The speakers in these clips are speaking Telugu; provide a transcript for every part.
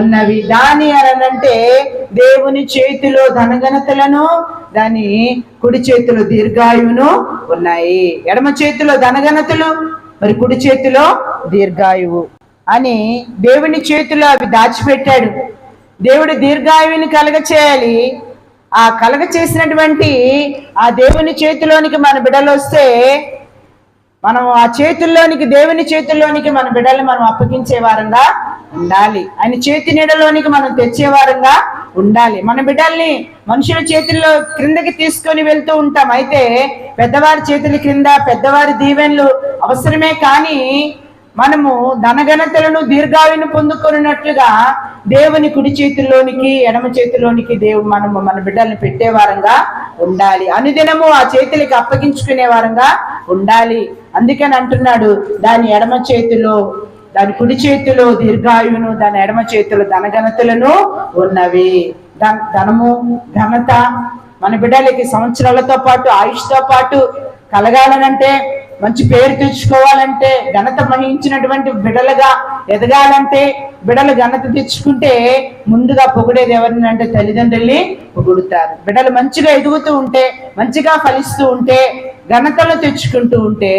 ఉన్నవి. దాని అనంటే దేవుని చేతిలో ధనగనతలను దాని కుడి చేతిలో దీర్ఘాయువును ఉన్నాయి. ఎడమ చేతిలో ధనగనతలు మరి కుడి చేతిలో దీర్ఘాయువు అని దేవుని చేతిలో అవి దాచిపెట్టాడు. దేవుడు దీర్ఘాయువుని కలగ చేయాలి ఆ కలగ చేసినటువంటి ఆ దేవుని చేతిలోనికి మన బిడలు వస్తే మనం ఆ చేతుల్లోనికి దేవుని చేతుల్లోనికి మన బిడ్డల్ని మనం అప్పగించే వారంగా ఉండాలి. ఆయన చేతి నీడలోనికి మనం తెచ్చేవారంగా ఉండాలి. మన బిడ్డల్ని మనుషుల చేతుల్లో క్రిందకి తీసుకొని వెళ్తూ ఉంటాం. అయితే పెద్దవారి చేతుల క్రింద పెద్దవారి దీవెనలు అవసరమే కానీ మనము ధనఘనతలను దీర్ఘాయును పొందుకున్నట్లుగా దేవుని కుడి చేతుల్లోనికి ఎడమ చేతిలోనికి దేవుడు మనము మన బిడ్డల్ని పెట్టే వారంగా ఉండాలి. అనుదినము ఆ చేతులకి అప్పగించుకునే వారంగా ఉండాలి. అందుకని అంటున్నాడు దాని ఎడమ చేతిలో దాని కుడి చేతిలో దీర్ఘాయువును దాని ఎడమ చేతిలో ధనఘనతలను ఉన్నవి. ధనము ఘనత మన బిడ్డలకి సంవత్సరాలతో పాటు ఆయుష్తో పాటు కలగాలనంటే మంచి పేరు తెచ్చుకోవాలంటే ఘనత వహించినటువంటి బిడలుగా ఎదగాలంటే బిడలు ఘనత తెచ్చుకుంటే ముందుగా పొగిడేది ఎవరిని అంటే తల్లిదండ్రుల్ని పొగుడుతారు. బిడలు మంచిగా ఎదుగుతూ ఉంటే మంచిగా ఫలిస్తూ ఉంటే ఘనతలు తెచ్చుకుంటూ ఉంటే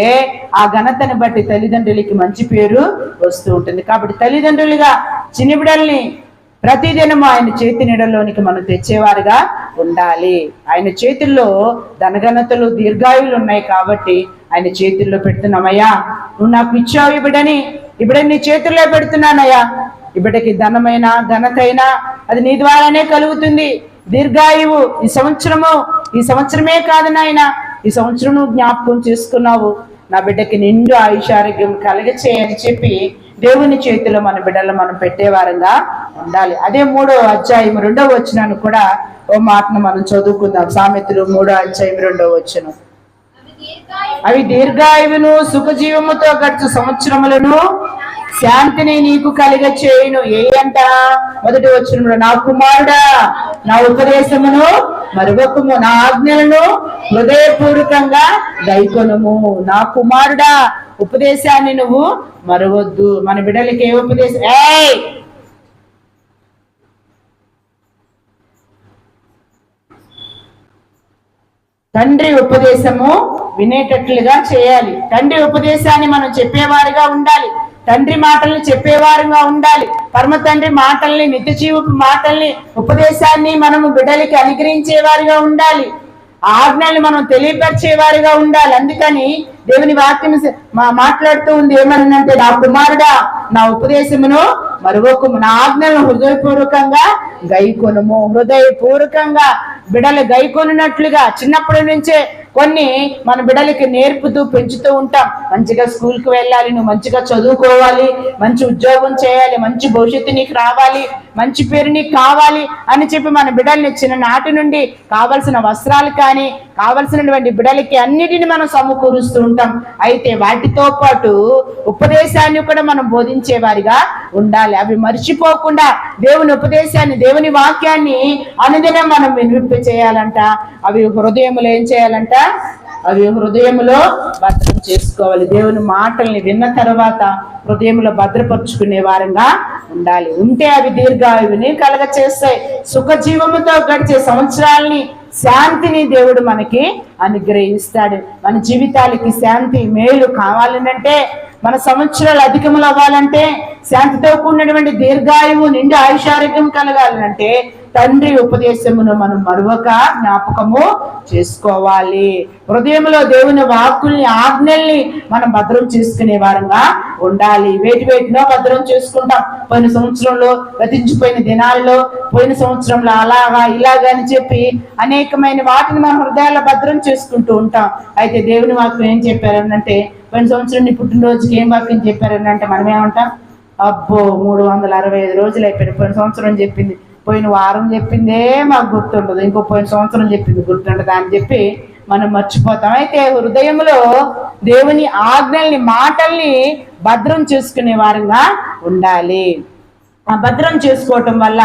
ఆ ఘనతని బట్టి తల్లిదండ్రులకి మంచి పేరు వస్తూ ఉంటుంది. కాబట్టి తల్లిదండ్రులుగా చిన్న బిడల్ని ప్రతిదినం ఆయన చేతి నీడలోనికి మనం తెచ్చేవారుగా ఉండాలి. ఆయన చేతుల్లో ధనఘనతలు దీర్ఘాయువులు ఉన్నాయి కాబట్టి ఆయన చేతుల్లో పెడుతున్నామయ్యా. నువ్వు నాకు ఇచ్చావు ఈ బిడ్డని నీ చేతుల్లో పెడుతున్నానయ్యా. ఈ ధనమైన ఘనతైన అది నీ ద్వారానే కలుగుతుంది. దీర్ఘాయువు ఈ సంవత్సరము ఈ సంవత్సరమే కాదు నాయన ఈ సంవత్సరం నువ్వు జ్ఞాపకం చేసుకున్నావు నా బిడ్డకి నిండు ఆయుషారోగ్యం కలిగ చేయని చెప్పి దేవుని చేతిలో మన బిడ్డలు మనం పెట్టేవారంగా ఉండాలి. అదే మూడో అధ్యాయం రెండవ వచ్చినాను కూడా ఓ మాటను మనం చదువుకుందాం. సామెతలు మూడో అధ్యాయం రెండవ వచ్చును అవి దీర్ఘాయువును సుఖజీవముతో గడుచు సంవత్సరములను శాంతిని నీకు కలిగ చేయును ఏ అంట? మొదటి వచ్చిన నా కుమారుడా నా ఉపదేశమును మరొకము నా ఆజ్ఞలను హృదయపూర్వకంగా గైకొనుము నా కుమారుడా ఉపదేశాన్ని నువ్వు మరవద్దు. మన బిడ్డలకి ఏ ఉపదేశం? ఏయ్! తండ్రి ఉపదేశము వినేటట్లుగా చేయాలి. తండ్రి ఉపదేశాన్ని మనం చెప్పేవారిగా ఉండాలి. తండ్రి మాటల్ని చెప్పేవారుగా ఉండాలి. పరమ తండ్రి మాటల్ని నిత్యజీవు మాటల్ని ఉపదేశాన్ని మనము బిడ్డలకి అనుగ్రహించేవారుగా ఉండాలి. ఆజ్ఞల్ని మనం తెలియపరిచేవారుగా ఉండాలి. అందుకని దేవుని వాక్యం మా మాట్లాడుతూ ఉంది. ఏమనంటే నా కుమారుడా నా ఉపదేశమును మరొకము నా ఆజ్ఞలను హృదయపూర్వకంగా గైకొనుము. హృదయపూర్వకంగా బిడలు గైకొనున్నట్లుగా చిన్నప్పటి నుంచే కొన్ని మన బిడ్డలకి నేర్పుతూ పెంచుతూ ఉంటాం. మంచిగా స్కూల్కి వెళ్ళాలి నువ్వు మంచిగా చదువుకోవాలి మంచి ఉద్యోగం చేయాలి మంచి భవిష్యత్తు నీకు రావాలి మంచి పేరు నీకు కావాలి అని చెప్పి మన బిడ్డల్ని చిన్ననాటి నుండి కావలసిన వస్త్రాలు కానీ కావలసినటువంటి బిడలకి అన్నిటిని మనం సమకూరుస్తూ ఉంటాం. అయితే వాటితో పాటు ఉపదేశాన్ని కూడా మనం బోధించే వారిగా ఉండాలి. అవి మర్చిపోకుండా దేవుని ఉపదేశాన్ని దేవుని వాక్యాన్ని అనుదినం మనం వినిపింప చేయాలంట అవి హృదయములు ఏం చేయాలంట? అవి హృదయములో భద్రం చేసుకోవాలి. దేవుని మాటల్ని విన్న తర్వాత హృదయంలో భద్రపరుచుకునే వారంగా ఉండాలి. ఉంటే అవి దీర్ఘాయువుని కలగ చేస్తాయి సుఖజీవముతో గడిచే సంవత్సరాల్ని శాంతిని దేవుడు మనకి అనుగ్రహిస్తాడు. మన జీవితాలకి శాంతి మేలు కావాలనంటే మన సంవత్సరాలు అధికములు అవ్వాలంటే శాంతితో కూడినటువంటి దీర్ఘాయువు నిండి ఆయుషారోగ్యం కలగాలంటే తండ్రి ఉపదేశమును మనం మరొక జ్ఞాపకము చేసుకోవాలి. హృదయంలో దేవుని వాక్కుల్ని ఆజ్ఞల్ని మనం భద్రం చేసుకునే వారంగా ఉండాలి. వేటి వేటినో భద్రం చేసుకుంటాం. పోయిన సంవత్సరంలో గతించిపోయిన దినాల్లో పోయిన సంవత్సరంలో అలాగా ఇలాగా అని చెప్పి అనేకమైన వాటిని మన హృదయాల్లో భద్రం చేసుకుంటూ ఉంటాం. అయితే దేవుని వాక్యం ఏం చెప్పారనంటే పోయిన సంవత్సరం నీ పుట్టినరోజుకి ఏం వాక్యం చెప్పారనంటే మనం ఏమంటాం అబ్బో మూడు వందల అరవై ఐదు రోజులు అయిపోయిన పోయిన సంవత్సరం చెప్పింది. పోయిన వారం చెప్పిందే మాకు గుర్తుండదు. ఇంకో పోయిన సంవత్సరం చెప్పింది గుర్తుండదు అని చెప్పి మనం మర్చిపోతాం. అయితే హృదయంలో దేవుని ఆజ్ఞల్ని మాటల్ని భద్రం చేసుకునే వారంగా ఉండాలి. ఆ భద్రం చేసుకోవటం వల్ల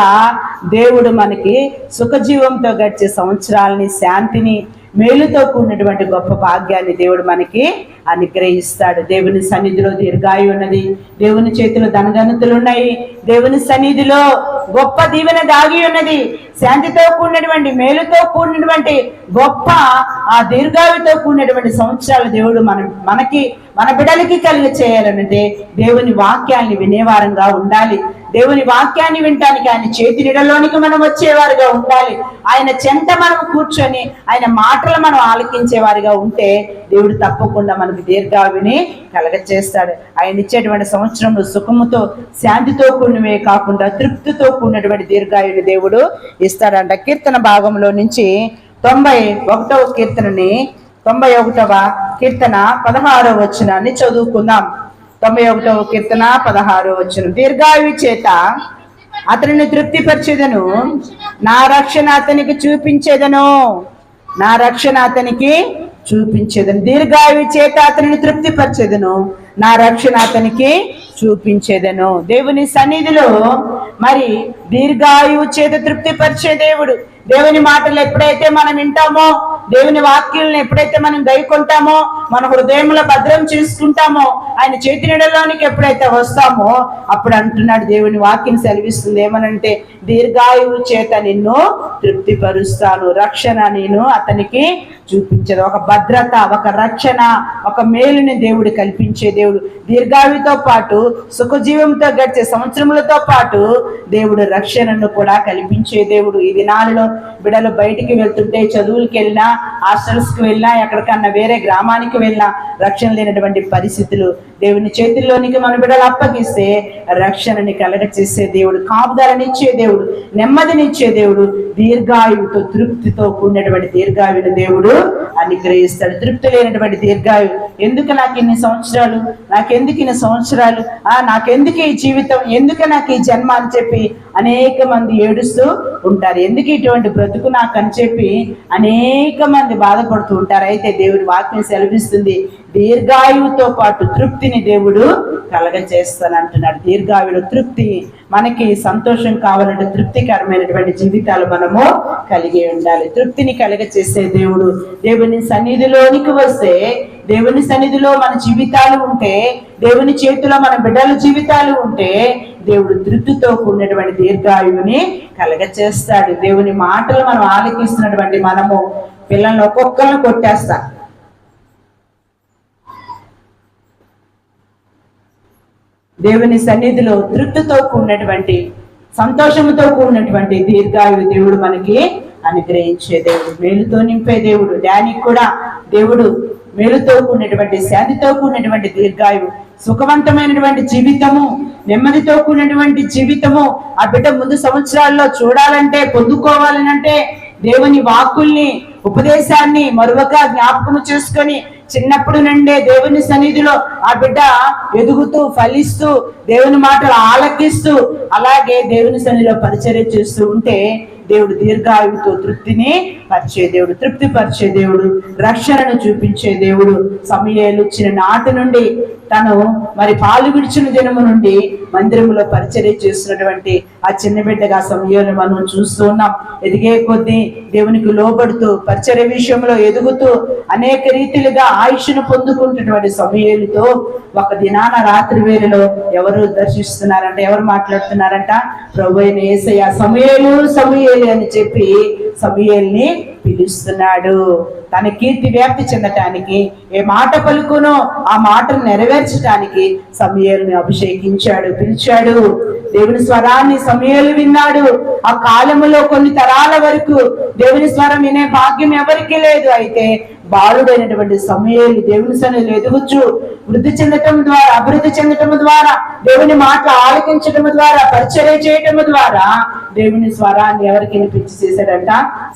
దేవుడు మనకి సుఖజీవంతో గడిచే సంవత్సరాలని శాంతిని మేలుతో కూడినటువంటి గొప్ప భాగ్యాన్ని దేవుడు మనకి అనుగ్రహిస్తాడు. దేవుని సన్నిధిలో దీర్ఘాయు ఉన్నది. దేవుని చేతిలో ధనగనతులు ఉన్నాయి. దేవుని సన్నిధిలో గొప్ప దీవెన దాగి ఉన్నది. శాంతితో కూడినటువంటి మేలుతో కూడినటువంటి గొప్ప ఆ దీర్ఘాయుతో కూడినటువంటి సంవత్సరాలు దేవుడు మన మనకి మన బిడలకి కలిగి చేయాలనంటే దేవుని వాక్యాన్ని వినేవారంగా ఉండాలి. దేవుని వాక్యాన్ని వినటానికి ఆయన చేతి నీడలోనికి మనం వచ్చేవారుగా ఉండాలి. ఆయన చెంత మనం కూర్చొని ఆయన మాటలు మనం ఆలకించేవారుగా ఉంటే దేవుడు తప్పకుండా మనకు దీర్ఘావిని కలగచేస్తాడు. ఆయన ఇచ్చేటువంటి సంవత్సరంలో సుఖముతో శాంతితో కూడినవే కాకుండా తృప్తితో కూడినటువంటి దీర్ఘాయుని దేవుడు ఇస్తాడంట. కీర్తన భాగంలో నుంచి తొంభై ఒకటవ కీర్తనని తొంభై ఒకటవ కీర్తన పదహారవ వచనాన్ని చదువుకుందాం. తొంభై ఒకటవ కీర్తన పదహారవ వచ్చిన దీర్ఘాయు చేత అతనిని తృప్తిపరిచేదను నా రక్షణ అతనికి చూపించేదను. నా రక్షణ అతనికి చూపించేదను. దీర్ఘాయు చేత అతనిని తృప్తిపరిచేదను నా రక్షణ అతనికి చూపించేదను. దేవుని సన్నిధిలో మరి దీర్ఘాయువు చేత తృప్తిపరిచే దేవుడు దేవుని మాటలు ఎప్పుడైతే మనం వింటామో దేవుని వాక్యులను ఎప్పుడైతే మనం గైకొంటామో మన హృదయంలో భద్రం చేసుకుంటామో ఆయన చేతి నీడలోనికి ఎప్పుడైతే వస్తామో అప్పుడు అంటున్నాడు దేవుని వాక్యం సెలవిస్తుంది. ఏమనంటే దీర్ఘాయువు చేత నిన్ను తృప్తిపరుస్తాను. రక్షణ నేను అతనికి చూపించదు. ఒక భద్రత ఒక రక్షణ ఒక మేలుని దేవుడు కల్పించే దేవుడు. దీర్ఘావితో పాటు సుఖజీవంతో గడిచే సంవత్సరములతో పాటు దేవుడు రక్షణను కూడా కల్పించే దేవుడు. ఈ దినాలలో బిడలు బయటికి వెళ్తుంటే చదువులకి వెళ్ళినా హాస్టల్స్కి వెళ్ళినా ఎక్కడికన్నా వేరే గ్రామానికి వెళ్ళినా రక్షణ లేనటువంటి పరిస్థితులు. దేవుని చేతుల్లోనికి మన బిడ్డలు అప్పగిస్తే రక్షణని కలగ చేసే దేవుడు కాపుదలనిచ్చే దేవుడు నెమ్మదినిచ్చే దేవుడు దీర్ఘాయువుతో తృప్తితో కూడినటువంటి దీర్ఘాయువుని దేవుడు అనుగ్రహిస్తాడు. తృప్తి లేనటువంటి దీర్ఘాయువు ఎందుకు నాకు ఇన్ని సంవత్సరాలు? నాకెందుకు ఇన్ని సంవత్సరాలు? ఆ నాకెందుకు ఈ జీవితం? ఎందుకు నాకు ఈ జన్మ అని చెప్పి అనేక మంది ఏడుస్తూ ఉంటారు. ఎందుకు ఇటువంటి బ్రతుకు నాకు అని చెప్పి అనేక మంది బాధపడుతూ ఉంటారు. అయితే దేవుడి వాక్యం సెలవిస్తుంది దీర్ఘాయువుతో పాటు తృప్తిని దేవుడు కలగజేస్తానంటున్నాడు. దీర్ఘాయుడు తృప్తి మనకి సంతోషం కావాలంటే తృప్తికరమైనటువంటి జీవితాలు మనము కలిగి ఉండాలి. తృప్తిని కలగచేసే దేవుడు దేవుని సన్నిధిలోనికి వస్తే దేవుని సన్నిధిలో మన జీవితాలు ఉంటే దేవుని చేతిలో మన బిడ్డల జీవితాలు ఉంటే దేవుడు తృప్తితో కూడినటువంటి దీర్ఘాయువుని కలగచేస్తాడు దేవుని మాటలు మనం ఆలకిస్తున్నటువంటి మనము పిల్లల్ని ఒక్కొక్కరిని కొట్టేస్తాం. దేవుని సన్నిధిలో తృప్తితో కూడినటువంటి సంతోషముతో కూడినటువంటి దీర్ఘాయువు దేవుడు మనకి అనుగ్రహించే దేవుడు మేలుతో నింపే దేవుడు డానికి కూడా దేవుడు మేలుతో కూడినటువంటి శాంతితో కూడినటువంటి దీర్ఘాయువు సుఖవంతమైనటువంటి జీవితము నెమ్మదితో కూడినటువంటి జీవితము. ఆ బిడ్డ ముందు సంవత్సరాల్లో చూడాలంటే పొందుకోవాలనంటే దేవుని వాక్కుల్ని ఉపదేశాన్ని మరొక జ్ఞాపకము చేసుకొని చిన్నప్పుడు నుండే దేవుని సన్నిధిలో ఆ బిడ్డ ఎదుగుతూ ఫలిస్తూ దేవుని మాటలు ఆలకిస్తూ అలాగే దేవుని సన్నిధిలో పరిచర్య చేస్తూ ఉంటే దేవుడు దీర్ఘాయువుతో తృప్తిని పరిచే దేవుడు తృప్తి పరిచే దేవుడు రక్షణను చూపించే దేవుడు. సమయాలు ఇచ్చిన నాటి నుండి తను మరి పాలు విడిచిన దినము నుండి మందిరములో పరిచర్య చేస్తున్నటువంటి ఆ చిన్న బిడ్డగా సమయంలో మనం చూస్తూ ఉన్నాం. ఎదిగే కొద్దీ దేవునికి లోబడుతూ పరిచర్య విషయంలో ఎదుగుతూ అనేక రీతిలుగా ఆయుష్ను పొందుకుంటున్నటువంటి సమయాలతో ఒక దినాన రాత్రి వేళలో ఎవరు దర్శిస్తున్నారంట ఎవరు మాట్లాడుతున్నారంట? ప్రభు అయిన ఏసయ్య. సమయాలు సమయలు. అని చెప్పి సమయల్ని పిలుస్తున్నాడు. తన కీర్తి వ్యాప్తి చెందటానికి ఏ మాట పలుకునో ఆ మాటను నెరవేర్చడానికి సమయల్ని అభిషేకించాడు పిలిచాడు. దేవుని స్వరాన్ని సమయాలు విన్నాడు. ఆ కాలములో కొన్ని తరాల వరకు దేవుని స్వరం వినే భాగ్యం ఎవరికి లేదు. అయితే బాలుడైనటువంటి సమయాలు దేవుని సన్నిధిలో ఎదుగుచు వృద్ధి చెందటం ద్వారా అభివృద్ధి చెందటం ద్వారా దేవుని మాటలు ఆలకించటం ద్వారా పరిచర్య చేయటం ద్వారా దేవుని స్వరాన్ని ఎవరికి వినిపించి చేశాడంట?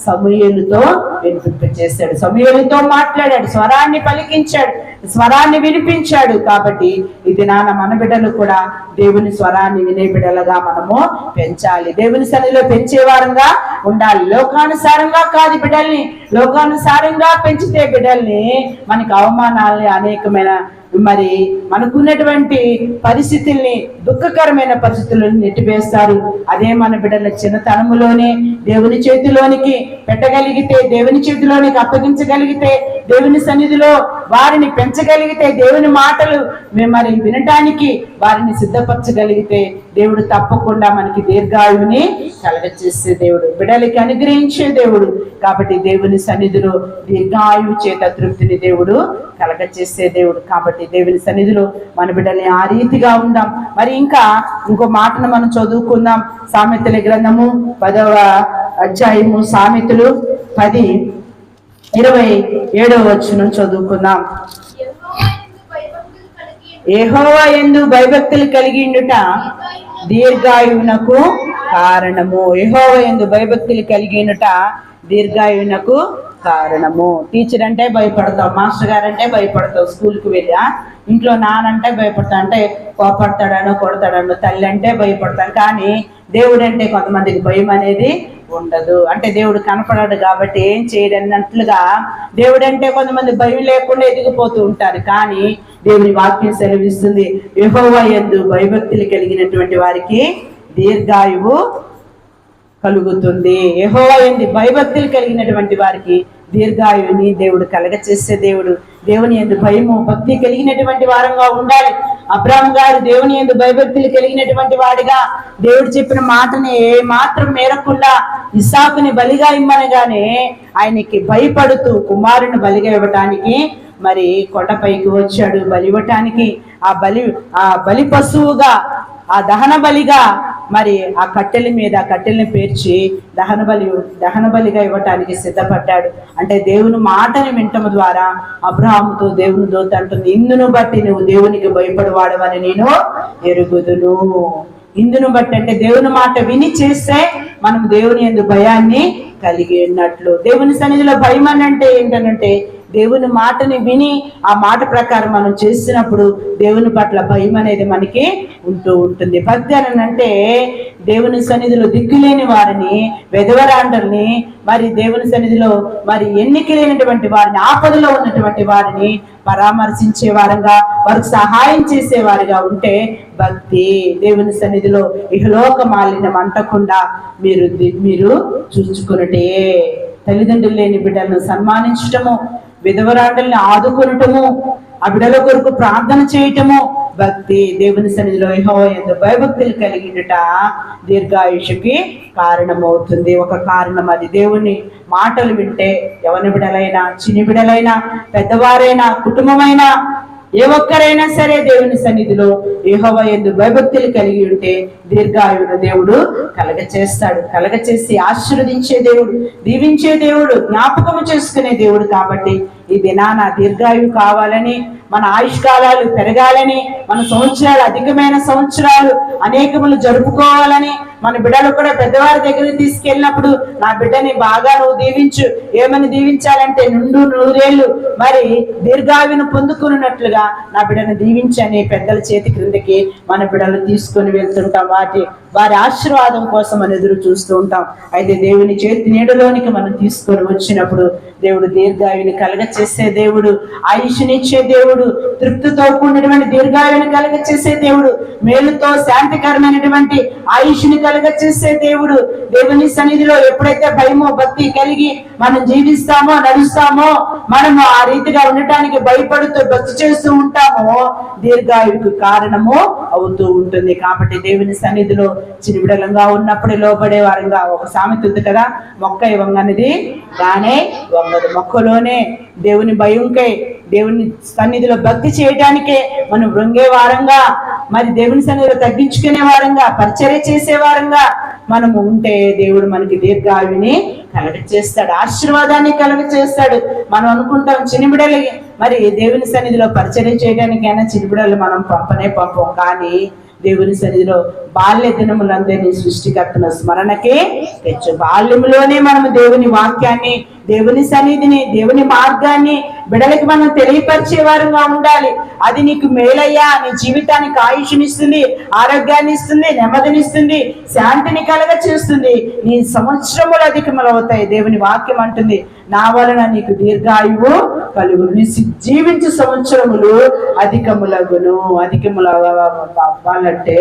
సమయలతో వినిపింప చేశాడు సమయలతో మాట్లాడాడు స్వరాన్ని పలికించాడు. స్వరాన్ని వినిపించాడు కాబట్టి ఇది నాన్న మన బిడ్డలు కూడా దేవుని స్వరాన్ని వినే బిడ్డలుగా మనము పెంచాలి. దేవుని సన్నిలో పెంచేవారంగా ఉండాలి. లోకానుసారంగా కాదు బిడ్డల్ని. లోకానుసారంగా పెంచితే బిడ్డల్ని మనకి అవమానాలని అనేకమైన మరి మనకున్నటువంటి పరిస్థితుల్ని దుఃఖకరమైన పరిస్థితులను నెట్టివేస్తారు అదే మన బిడ్డల చిన్నతనములోనే దేవుని చేతిలోనికి పెట్టగలిగితే దేవుని చేతిలోనికి అప్పగించగలిగితే దేవుని సన్నిధిలో వారిని పెంచగలిగితే దేవుని మాటలు మేము మరి వినటానికి వారిని సిద్ధపరచగలిగితే దేవుడు తప్పకుండా మనకి దీర్ఘాయువుని కలగచేసే దేవుడు బిడ్డలకి అనుగ్రహించే దేవుడు. కాబట్టి దేవుని సన్నిధిలో దీర్ఘాయువు చేత తృప్తిని దేవుడు కలగచేసే దేవుడు. కాబట్టి దేవుని సన్నిధిలో మన బిడ్డల్ని ఆ రీతిగా ఉందాం. మరి ఇంకా ఇంకో మాటను మనం చదువుకుందాం. సామెతల గ్రంథము పదవ అధ్యాయము సామెతలు పది ఇరవై ఏడవ వచ్చును చదువుకుందాం. ఏహోవా ఎందు భయభక్తులు కలిగిండుట దీర్ఘాయువునకు కారణము. యెహోవా ఎందు భయభక్తులు కలిగినట దీర్ఘాయువునకు కారణము. టీచర్ అంటే భయపడతావు మాస్టర్ గారు అంటే భయపడతావు స్కూల్కి వెళ్ళి ఇంట్లో నానంటే భయపడతా అంటే కోపడతాడనో కొడతాడనో తల్లి అంటే భయపడతాం కానీ దేవుడు అంటే కొంతమందికి భయం అనేది ఉండదు. అంటే దేవుడు కనపడాడు కాబట్టి ఏం చేయడన్నట్లుగా దేవుడు అంటే కొంతమంది భయం లేకుండా ఎదిగిపోతూ ఉంటారు. కానీ దేవుని వాక్యం సెలవిస్తుంది. విభవ ఎందు భయభక్తులు కలిగినటువంటి వారికి దీర్ఘాయువు కలుగుతుంది. యెహోవా ఎందు భయభక్తులు కలిగినటువంటి వారికి దీర్ఘాయుని దేవుడు కలగచేసే దేవుడు. దేవుని ఎందు భయము భక్తి కలిగినటువంటి వారంగా ఉండాలి. అబ్రాహం గారు దేవుని ఎందు భయభక్తులు కలిగినటువంటి వాడిగా దేవుడు చెప్పిన మాటని ఏ మాత్రం మేరకుండా ఇసాకుని బలిగా ఇమ్మనగానే ఆయనకి భయపడుతూ కుమారుని బలిగా ఇవ్వటానికి మరి కొండపైకి వచ్చాడు. బలి ఇవ్వటానికి ఆ బలి ఆ బలి పశువుగా ఆ దహన బలిగా మరి ఆ కట్టెల మీద కట్టెల్ని పేర్చి దహన బలి దహన బలిగా ఇవ్వటానికి సిద్ధపడ్డాడు. అంటే దేవుని మాటని వింటము ద్వారా అబ్రహాముతో దేవుని దోత అంటుంది ఇందును బట్టి నువ్వు దేవునికి భయపడవాడవని నేను ఎరుగుదును. ఇందును బట్టి అంటే దేవుని మాట విని చేస్తే మనం దేవుని ఎందు భయాన్ని కలిగి ఉన్నట్లు. దేవుని సన్నిధిలో భయం అని అంటే ఏంటనంటే దేవుని మాటని విని ఆ మాట ప్రకారం మనం చేసినప్పుడు దేవుని పట్ల భయం అనేది మనకి ఉంటూ ఉంటుంది. భక్తి అంటే దేవుని సన్నిధిలో దిక్కులేని వారిని వెధవరాండల్ని మరి దేవుని సన్నిధిలో మరి ఎన్నిక లేనటువంటి వారిని ఆపదలో ఉన్నటువంటి వారిని పరామర్శించే వారంగా వారికి సహాయం చేసేవారిగా ఉంటే భక్తి దేవుని సన్నిధిలో ఇహలోక మాలిన్యం అంటకుండా మీరు మీరు చూసుకున్నటే తల్లిదండ్రులు లేని బిడ్డలను సన్మానించటము విధవరాండల్ని ఆదుకొనటము ఆ బిడ్డల కొరకు ప్రార్థన చేయటము. భక్తి దేవుని సన్నిధిలో ఎందు భయభక్తులు కలిగినట దీర్ఘాయుషుకి కారణమవుతుంది. ఒక కారణం అది. దేవుని మాటలు వింటే ఎవరి బిడలైనా చిన్ని బిడలైనా పెద్దవారైనా కుటుంబమైనా ఏ ఒక్కరైనా సరే దేవుని సన్నిధిలో యెహోవా ఎందు భయభక్తులు కలిగి ఉంటే దీర్ఘాయుడు దేవుడు కలగ చేస్తాడు కలగ చేసి ఆశీర్వదించే దేవుడు దీవించే దేవుడు జ్ఞాపకము చేసుకునే దేవుడు కాబట్టి ఈ దినాన దీర్ఘాయువు కావాలని మన ఆయుష్కాలాలు పెరగాలని మన సంవత్సరాలు అధికమైన సంవత్సరాలు అనేకములు జరుపుకోవాలని మన బిడ్డలు కూడా పెద్దవారి దగ్గర తీసుకెళ్ళినప్పుడు నా బిడ్డని బాగా నువ్వు దీవించు. ఏమని దీవించాలంటే నుండు నూరేళ్ళు మరి దీర్ఘావిను పొందుకున్నట్లుగా నా బిడ్డను దీవించని పెద్దల చేతి క్రిందకి మన బిడ్డలు తీసుకొని వెళ్తుంటాం. వాటి వారి ఆశీర్వాదం కోసం మనం ఎదురు చూస్తూ ఉంటాం. అయితే దేవుని చేతి నీడలోనికి మనం తీసుకొని వచ్చినప్పుడు దేవుడు దీర్ఘాయుని కలగ చేసే దేవుడు ఆయుష్నిచ్చే దేవుడు తృప్తితో కూడినటువంటి దీర్ఘాయుని కలుగ చేసే దేవుడు మేలుతో శాంతికరమైనటువంటి ఆయుష్ని కలుగ చేసే దేవుడు దేవుని సన్నిధిలో ఎప్పుడైతే భయమో భక్తి కలిగి మనం జీవిస్తామో నడుస్తామో మనము ఆ రీతిగా ఉండటానికి భయపడుతూ భక్తి చేస్తూ ఉంటామో దీర్ఘాయుకు కారణము అవుతూ ఉంటుంది. కాబట్టి దేవుని సన్నిధిలో చిరువిడలంగా ఉన్నప్పుడే లోపడే వారంగా ఒక సామెత ఉంది కదా మొక్క ఇవ్వంగనేది దానే వంగదు. మొక్కలోనే దేవుని భయంకై దేవుని సన్నిధిలో భక్తి చేయడానికే మనం వృంగే వారంగా మరి దేవుని సన్నిధిలో తగ్గించుకునే వారంగా పరిచర్య చేసే వారంగా మనము ఉంటే దేవుడు మనకి దీర్ఘాయుని కలగ చేస్తాడు ఆశీర్వాదాన్ని కలగ చేస్తాడు మనం అనుకుంటాం చినిబిడలు మరి దేవుని సన్నిధిలో పరిచర్య చేయడానికైనా చినిబిడలు మనం పంపనే పంపం కానీ దేవుని సన్నిధిలో బాల్య దినములందరినీ సృష్టికర్తన స్మరణకే తెచ్చు. బాల్యములోనే మనము దేవుని వాక్యాన్ని దేవుని సన్నిధిని దేవుని మార్గాన్ని బిడలకి మనం తెలియపరిచే వారుగా ఉండాలి. అది నీకు మేలయ్యా. నీ జీవితానికి ఆయుష్నిస్తుంది ఆరోగ్యాన్ని ఇస్తుంది నెమ్మదినిస్తుంది శాంతిని కలగ చేస్తుంది నీ సంవత్సరములు అధికములు అవుతాయి దేవుని వాక్యం అంటుంది నా వలన నీకు దీర్ఘాయువు కలుగును. నీ జీవించు సంవత్సరములు అధికములగును. అధికముల అవ్వాలంటే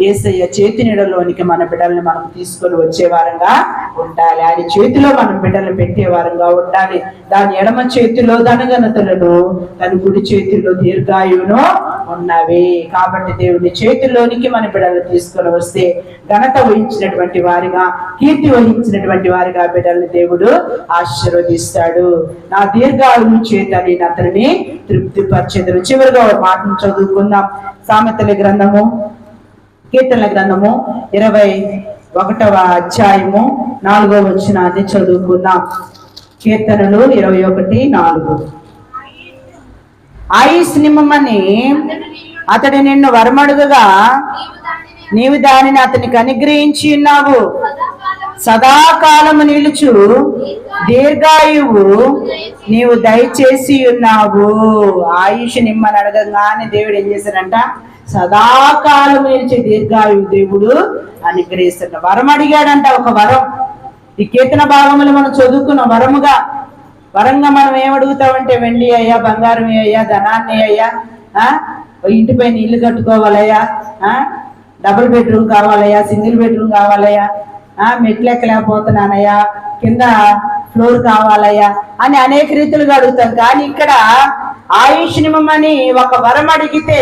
ఏసయ్య చేతి నీడలోనికి మన బిడ్డల్ని మనం తీసుకొని వచ్చేవారంగా ఉండాలి. ఆయన చేతిలో మనం బిడ్డలు పెట్టేవారు వారంగా ఉండాలి. దాని ఎడమ చేతిలో ధనగనతలను తన కుడి చేతిలో దీర్ఘాయువును ఉన్నవి. కాబట్టి దేవుని చేతిలోనికి మన బిడ్డలు తీసుకొని వస్తే ఘనత వహించినటువంటి వారిగా కీర్తి వహించినటువంటి వారిగా బిడ్డల్ని దేవుడు ఆశీర్వదిస్తాడు. నా దీర్ఘాయువు చేత నేను అతనిని తృప్తిపరిచేదను. చివరిగా ఒక మాటను చదువుకుందాం. సామెతల గ్రంథము కీర్తనల గ్రంథము ఇరవై ఒకటవ అధ్యాయము నాలుగో వచ్చినాన్ని చదువుకుందాం. కీర్తనలు ఇరవై ఒకటి నాలుగు. ఆయుష్ నిమ్మని అతడు నిన్ను వరమడుగగా నీవు దానిని అతనికి అనుగ్రహించి ఉన్నావు. సదాకాలము నిలుచు దీర్ఘాయువు నీవు దయచేసి ఉన్నావు. ఆయుష్ నిమ్మని అడగంగానే దేవుడు ఏం చేశాడంట? సదాకాలము నిలిచే దీర్ఘాయువు దేవుడు అనుగ్రహిస్తున్నాడు. వరం అడిగాడంట ఒక వరం. ఈ కీర్తన భాగములు మనం చదువుకున్న వరముగా వరంగా మనం ఏమడుగుతామంటే వెండి అయ్యా బంగారం అయ్యా ధనాన్ని అయ్యా ఇంటి పైన ఇల్లు కట్టుకోవాలయ్యా ఆ? డబుల్ బెడ్రూమ్ కావాలయ్యా సింగిల్ బెడ్రూమ్ కావాలయ్యా ఆ? మెట్లు ఎక్కలేకపోతున్నానయ్యా కింద ఫ్లోర్ కావాలయ్యా అని అనేక రీతులుగా అడుగుతాం. కానీ ఇక్కడ ఆయుష్ నిమమని ఒక వరం అడిగితే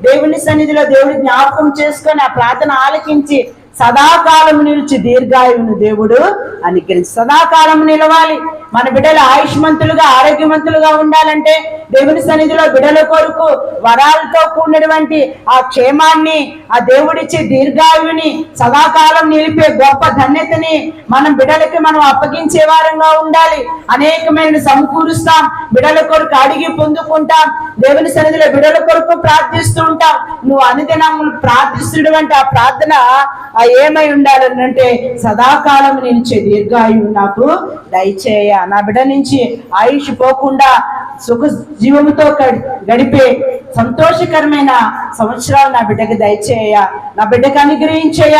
దేవుని సన్నిధిలో దేవుడి జ్ఞాపకం చేసుకొని ఆ ప్రార్థన ఆలకించి సదాకాలం నిలిచి దీర్ఘాయువును దేవుడు అనుగ్రహించి సదాకాలం నిలవాలి. మన బిడ్డలు ఆయుష్మంతులుగా ఆరోగ్యవంతులుగా ఉండాలంటే దేవుని సన్నిధిలో బిడ్డల కొరకు వరాలతో కూడినటువంటి ఆ క్షేమాన్ని ఆ దేవుడిచ్చే దీర్ఘాయువుని సదాకాలం నిలిపే గొప్ప ధన్యతని మనం బిడ్డలకి మనం అప్పగించే వారంగా ఉండాలి. అనేకమైన సమకూరుస్తాం బిడ్డల కొరకు అడిగి పొందుకుంటాం దేవుని సన్నిధిలో బిడ్డల కొరకు ప్రార్థిస్తూ ఉంటాం. నువ్వు అనుదినం ప్రార్థిస్తుడు అంటే ఆ ప్రార్థన ఆ ఏమై ఉండాలనంటే సదాకాలం నిలిచే దీర్ఘాయువు నాకు దయచేయ. నా బిడ్డ నుంచి ఆయుష్ పోకుండా సుఖ జీవముతో గడి- గడిపే సంతోషకరమైన సంవత్సరాలు నా బిడ్డకి దయచేయ. నా బిడ్డకు అనుగ్రహించేయ.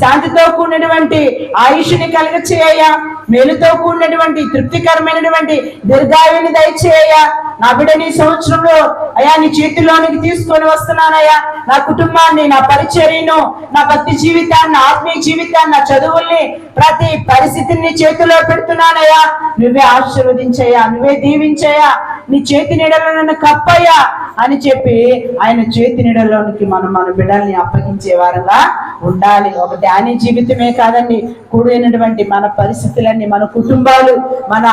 శాంతితో కూడినటువంటి ఆయుష్ని కలుగ చేయ మేలుతో కూడినటువంటి తృప్తికరమైనటువంటి దీర్ఘాయుని దయచేయ. నా బిడ్డని సంవత్సరంలో అయా నీ చేతిలోనికి తీసుకొని వస్తున్నానయ్యా. నా కుటుంబాన్ని నా పరిచర్యను నా భక్తి జీవితాన్ని నా ఆత్మీయ జీవితాన్ని నా చదువుల్ని ప్రతి పరిస్థితిని చేతిలో పెడుతున్నానయ్యా. నువ్వే ఆశీర్వదించయ్యా నువ్వే దీవించయ్యా. నీ చేతి నీడలో నన్ను కప్పయ్యా అని చెప్పి ఆయన చేతి నీడలోనికి మనం మన బిడ్డల్ని అప్పగించే వారంగా ఉండాలి. ఒక ధ్యాని జీవితమే కాదండి. కూడినటువంటి మన పరిస్థితులన్నీ మన కుటుంబాలు మన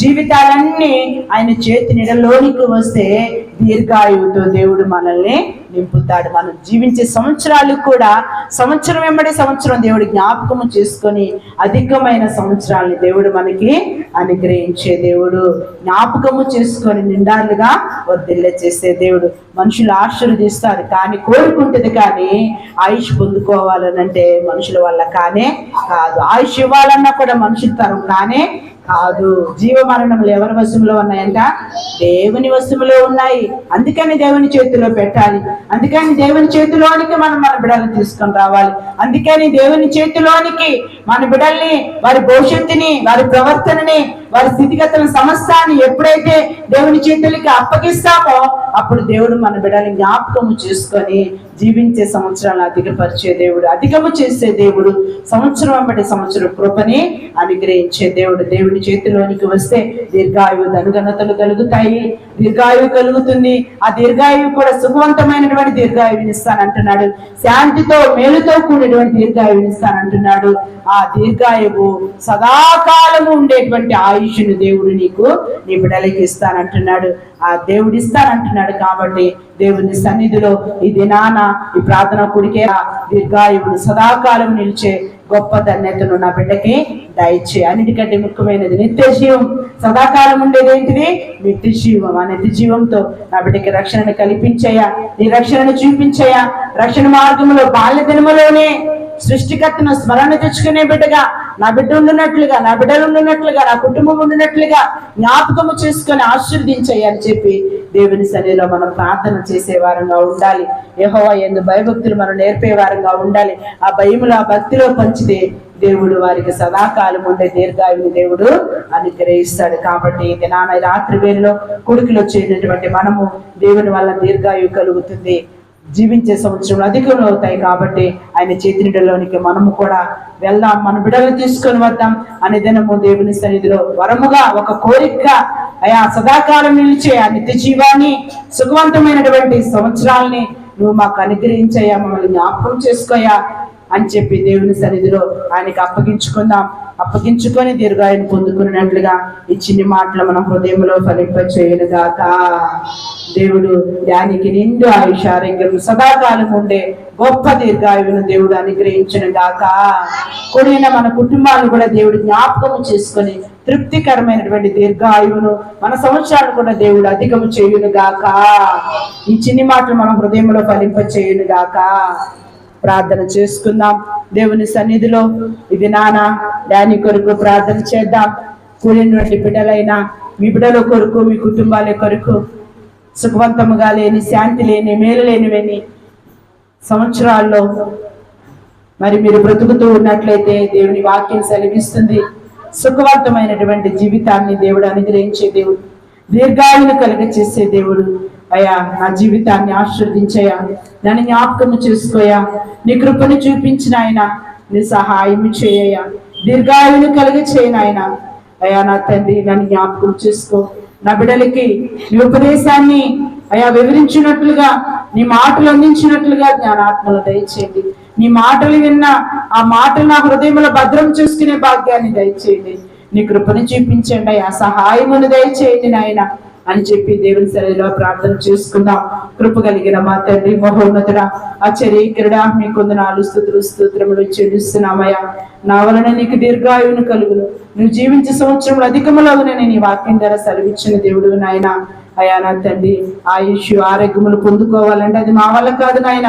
జీవితాలన్నీ ఆయన చేతి లోనికి వస్తే దీర్ఘాయువుతో దేవుడు మనల్ని నింపుతాడు. మనం జీవించే సంవత్సరాలు కూడా సంవత్సరం వెంబడి సంవత్సరం దేవుడు జ్ఞాపకము చేసుకొని అధికమైన సంవత్సరాలని దేవుడు మనకి అనుగ్రహించే దేవుడు. జ్ఞాపకము చేసుకొని నిండాలుగా వర్దిల్ల చేసే దేవుడు. మనుషులు ఆశీర్వదిస్తారు కానీ కోరుకుంటుంది కానీ ఆయుష్ పొందుకోవాలనంటే మనుషుల వల్ల కానే కాదు. ఆయుష్ ఇవ్వాలన్నా కూడా మనుషుల తరం కానే కాదు. జీవ మరణములు ఎవరి వశంలో ఉన్నాయంట? దేవుని వశములో ఉన్నాయి. అందుకని దేవుని చేతిలో పెట్టాలి. అందుకని దేవుని చేతిలోనికి మనం మన బిడల్ని తీసుకొని రావాలి. అందుకని దేవుని చేతిలోనికి మన బిడల్ని వారి భవిష్యత్తుని వారి ప్రవర్తనని వారి స్థితిగతుల సమస్తాన్ని ఎప్పుడైతే దేవుని చేతులకి అప్పగిస్తామో అప్పుడు దేవుడు మన బిడ్డని జ్ఞాపకము చేసుకొని జీవించే సంవత్సరాలను అధికపరిచే దేవుడు అధికము చేసే దేవుడు సంవత్సరం వెంబడి సంవత్సరం కృపని అనుగ్రహించే దేవుడు దేవుని చేతిలోనికి వస్తే దీర్ఘాయువు ధనుగనతలు కలుగుతాయి. దీర్ఘాయువు కలుగుతుంది. ఆ దీర్ఘాయువు కూడా సుఖవంతమైనటువంటి దీర్ఘాయువుని ఇస్తానంటున్నాడు. శాంతితో మేలుతో కూడినటువంటి దీర్ఘాయువుని ఇస్తానంటున్నాడు. ఆ దీర్ఘాయువు సదాకాలము ఉండేటువంటి ఆయు ఆయుష్ను దేవుడు నీకు నీ బిడ్డలకి ఇస్తానంటున్నాడు. ఆ దేవుడు ఇస్తానంటున్నాడు కాబట్టి దేవుని సన్నిధిలో ఈ దినాన ఈ ప్రార్థన కొడికే దీర్ఘాయువుడు సదాకాలం నిలిచే గొప్ప ధన్యతను నా బిడ్డకి దయచే అన్నిటికంటే ముఖ్యమైనది నిత్య జీవం. సదాకాలం ఉండేది ఏంటిది? నిత్య జీవం. ఆ నిత్య జీవంతో నా బిడ్డకి రక్షణను కల్పించయా నీ రక్షణను చూపించయా. రక్షణ మార్గంలో బాల్య దినములోనే సృష్టికర్తను స్మరణ తెచ్చుకునే బిడ్డగా నా బిడ్డ ఉండునట్లుగా నా బిడ్డలు ఉండునట్లుగా నా కుటుంబం ఉండునట్లుగా జ్ఞాపకము చేసుకొని ఆశీర్వదించాయి అని చెప్పి దేవుని సన్నిధిలో మనం ప్రార్థన చేసే వారంగా ఉండాలి. యెహోవా ఎందు భయభక్తులు మనం నేర్పే వారంగా ఉండాలి. ఆ భయములు ఆ భక్తిలో పంచితే దేవుడు వారికి సదాకాలం ఉండే దీర్ఘాయుని దేవుడు అనుగ్రహిస్తాడు. కాబట్టి ఈ దినాన రాత్రి వేళలో కొడుకులు వచ్చేటటువంటి మనము దేవుని వల్ల దీర్ఘాయు కలుగుతుంది. జీవించే సంవత్సరం అధికంలో అవుతాయి కాబట్టి ఆయన చేతినిడలోనికి మనము కూడా వెళ్దాం మన బిడ్డలు తీసుకొని వద్దాం అనే దినము దేవుని సన్నిధిలో వరముగా ఒక కోరిక అయా సదాకాలం నిలిచే ఆ నిత్య జీవాన్ని సుఖవంతమైనటువంటి సంవత్సరాల్ని నువ్వు మాకు అనుగ్రహించయ్యా మమ్మల్ని జ్ఞాపకం చేసుకోయా అని చెప్పి దేవుని సన్నిధిలో ఆయనకి అప్పగించుకుందాం. అప్పగించుకొని దీర్ఘాయుని పొందుకున్నట్లుగా ఈ చిన్ని మాటలు మన హృదయంలో ఫలింప గాక. దేవుడు దానికి నిండు ఆయుష ఆరోగ్యం సదాకాలం ఉండే గొప్ప దీర్ఘాయువును దేవుడు అనుగ్రహించిన గాక. కూడిన మన కుటుంబాలు కూడా దేవుడు జ్ఞాపకము చేసుకొని తృప్తికరమైనటువంటి దీర్ఘాయువును మన సంవత్సరాలు కూడా దేవుడు అధికము చేయును గాక. ఈ చిన్ని మాటలు మన హృదయంలో ఫలింప చేయును గాక. ప్రార్థన చేసుకుందాం. దేవుని సన్నిధిలో ఇది నాన్న దాని కొరకు ప్రార్థన చేద్దాం. కూడినటువంటి బిడ్డలైన మీ బిడ్డల కొరకు మీ కుటుంబాల కొరకు సుఖవంతముగా లేని శాంతి లేని మేలు లేనివని సంవత్సరాల్లో మరి మీరు బ్రతుకుతూ ఉన్నట్లయితే దేవుని వాక్యం సెలవిస్తుంది. సుఖవంతమైనటువంటి జీవితాన్ని దేవుడు అనుగ్రహించే దేవుడు దీర్ఘాయులు కలిగ చేసే దేవుడు. అయ్యా నా జీవితాన్ని ఆశీర్వదించయా నన్ను జ్ఞాపకము చేసుకోయా నీ కృపను చూపించిన ఆయన నీ సహాయం చేయయా దీర్ఘాయును కలిగి చేయను ఆయన. అయ్యా నా తండ్రి నన్ను జ్ఞాపకం చేసుకో. నా బిడ్డలకి నీ ఉపదేశాన్ని అయా వివరించినట్లుగా నీ మాటలు అందించినట్లుగా జ్ఞానాత్మలు దయచేయండి. నీ మాటలు విన్న ఆ మాటలు నా హృదయంలో భద్రం చేసుకునే భాగ్యాన్ని దయచేయండి. నీ కృపను చూపించండి ఆ సహాయమును దయచేయండి నాయన. అని చెప్పి దేవుని సరిలో ప్రార్థన చేసుకుందాం. కృప కలిగిన మా తండ్రి మహోన్నతుడ ఆశ్చర్యకరుడా మీ కొందనాలు స్థుతులు స్తోత్రములు చెల్లిస్తున్నామయ్యా. నా వలన నీకు దీర్ఘాయువును కలుగును. నువ్వు జీవించే సంవత్సరములు అధికములగునని నీ వాక్యం ద్వారా సెలవిచ్చిన దేవుడు నాయన. అయా నా తండ్రి ఆయుష్ ఆరోగ్యములు పొందుకోవాలంటే అది మా వల్ల కాదు నాయన.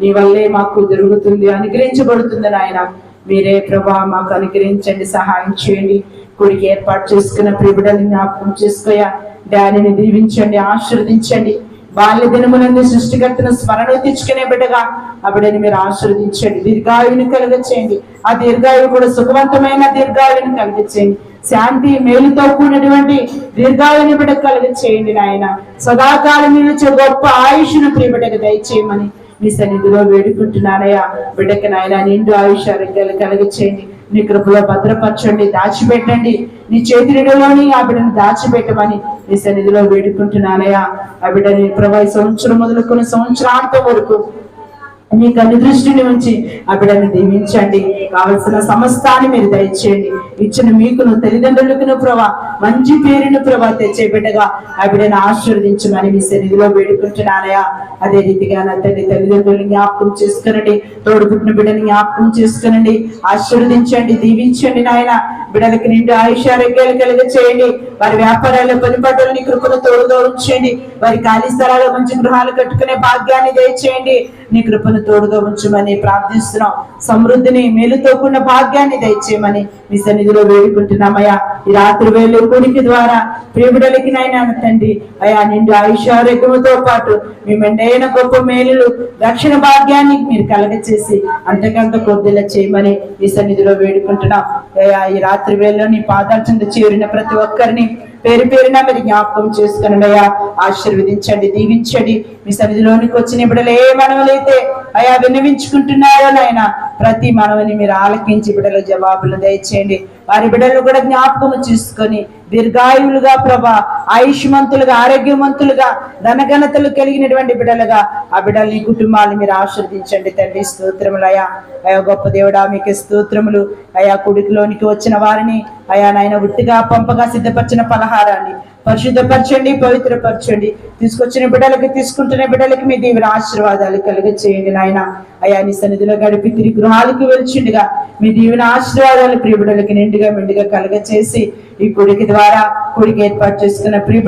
నీ వల్లే మాకు జరుగుతుంది అనుగ్రహించబడుతుంది నాయన. మీరే ప్రభా మాకు అనుగ్రహించండి సహాయం చేయండి. కుడికి ఏర్పాటు చేసుకున్న ప్రిబిడల్ని జ్ఞాపకం చేసుకోయా డాడీని దీవించండి ఆశీర్వదించండి. బాల్య దినములన్నీ సృష్టికర్తను స్మరణ తెచ్చుకునే బిడ్డగా ఆ మీరు ఆశీర్వదించండి. దీర్ఘాయువుని కలిగించండి ఆ దీర్ఘాయువు కూడా సుఖవంతమైన దీర్ఘాయువుని కలిగించండి శాంతి మేలుతో కూడినటువంటి దీర్ఘాయుని బిడ్డ కలిగించేయండి నాయన. సదాకాలం నిలిచే గొప్ప ఆయుష్ను ప్రియబిడ్డకు దయచేయమని మీ సన్నిధిలో వేడుకుంటున్నానయ్యా. బిడ్డకి నాయన నిండు ఆయుష్ ఆరోగ్యాలు కలిగించేయండి. మీ కృపలో భద్రపరచండి దాచిపెట్టండి. నీ చేతిలోని ఆ బిడ్డను దాచిపెట్టమని నీ సన్నిధిలో వేడుకుంటున్నానయ్యా. ఆ బిడ్డని ప్రభా సంవత్సరం మొదలుకున్న సంవత్సరాంతం వరకు మీ కన్ను దృష్టిని ఉంచి ఆ బిడ్డను దీవించండి. కావలసిన సమస్తాన్ని మీరు దయచేయండి. ఇచ్చిన మీకును తల్లిదండ్రులకును ప్రభా మంచి పేరును ప్రభా తెచ్చే బిడ్డగా ఆ బిడ్డను ఆశీర్వదించమని మీ సన్నిధిలో వేడుకుంటున్నానయా అదే రీతిగా నా తల్లి తల్లిదండ్రులు జ్ఞాపకం చేసుకునండి. తోడుపుట్టిన బిడ్డని జ్ఞాపకం చేసుకునండి. ఆశీర్వదించండి దీవించండి నాయన. బిడ్డలకు నిండు ఆయుష ఆరోగ్యాలు కలిగ చేయండి వారి వ్యాపారాల పని పట్టులని కృపను తోడుగా చేయండి వారి ఖాళీ స్థలాల్లో మంచి గృహాలు కట్టుకునే భాగ్యాన్ని దయచేయండి. నీ కృపను తోడుగా ఉంచమని ప్రార్థిస్తున్నాం. సమృద్ధిని మేలుతో కూడిన భాగ్యాన్ని దయచేయమని మీ సన్నిధిలో వేడుకుంటున్నామయ్యా. ఈ రాత్రి వేలు కొనికి ద్వారా ప్రియబిడలకి నాయన తండ్రి అయా నిండు ఆయుష పాటు మీ మెండైన గొప్ప మేలులు రక్షణ భాగ్యాన్ని మీరు కలగచేసి అంతకంత కొద్దిలా చేయమని మీ సన్నిధిలో వేడుకుంటున్నాం. అయ్యా ఈ రాత్రి వేళలో నీ పాదాల చెంద చేరిన ప్రతి ఒక్కరిని పేరు పేరున మీరు జ్ఞాపకం చేసుకుని అయ్యా ఆశీర్వదించండి దీవించండి. మీ సన్నిధిలోనికి వచ్చిన బిడలే ఏ మనవలైతే అయా విన్నవించుకుంటున్నారో నాయన ప్రతి మనవని మీరు ఆలకించి బిడ్డల జవాబులు దయచేయండి. వారి బిడ్డలు కూడా జ్ఞాపకం చేసుకొని దీర్ఘాయువులుగా ప్రభా ఆయుష్మంతులుగా ఆరోగ్యవంతులుగా ధనఘనతలు కలిగినటువంటి బిడ్డలుగా ఆ బిడ్డల్ని కుటుంబాలు మీరు ఆశీర్వదించండి తండ్రి. స్తోత్రములయ్యా అయా గొప్ప దేవుడా మీకు స్తోత్రములు. అయా కుడికిలోనికి వచ్చిన వారిని అయా నాయన ఉట్టిగా పంపగా సిద్ధపరిచిన పలహారాన్ని పరిశుద్ధపరచండి పవిత్రపరచండి. తీసుకొచ్చిన బిడ్డలకి తీసుకుంటున్న బిడ్డలకి మీ దీవెన ఆశీర్వాదాలు కలుగ చేయండి నాయన. అయా నీ సన్నిధిలో గడిపి తిరిగి గృహాలకు వెళ్చిండగా మీ దీవెన ఆశీర్వాదాలు ప్రియబిడలకి నిండుగా మెండుగా కలుగ చేసి ఈ కుడికి ద్వారా కుడికి ఏర్పాటు చేసుకున్న ప్రియ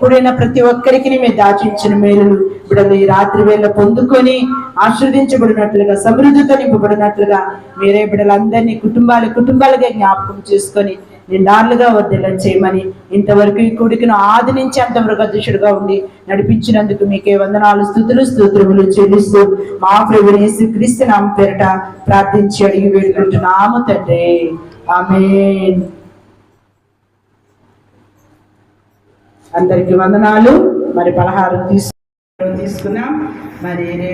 కూడిన ప్రతి ఒక్కరికి మీరు దాచించిన మేలులు బిడ్డలు ఈ రాత్రి వేళ పొందుకొని ఆశీర్వదించబడినట్లుగా సమృద్ధితో నింపబడినట్లుగా మీరే బిడ్డలందరినీ కుటుంబాలు కుటుంబాలుగా జ్ఞాపకం చేసుకొని ఎన్నాళ్ళుగా వర్ధిల్లం చేయమని ఇంతవరకు ఈ కొడుకును ఆది నుంచి అంతవరకు అధ్యక్షుడిగా ఉండి నడిపించినందుకు మీకే వందనాలు స్థుతులు స్తోత్రములు చెల్లిస్తూ మా ప్రభు యేసు క్రీస్తు నామ పేరట ప్రార్థించి అడిగి వేడుకుంటున్నాము తండ్రి. ఆమె అందరికి వందనాలు. మరి పలహారం తీసుకు తీసుకున్నాం. మరి రేపు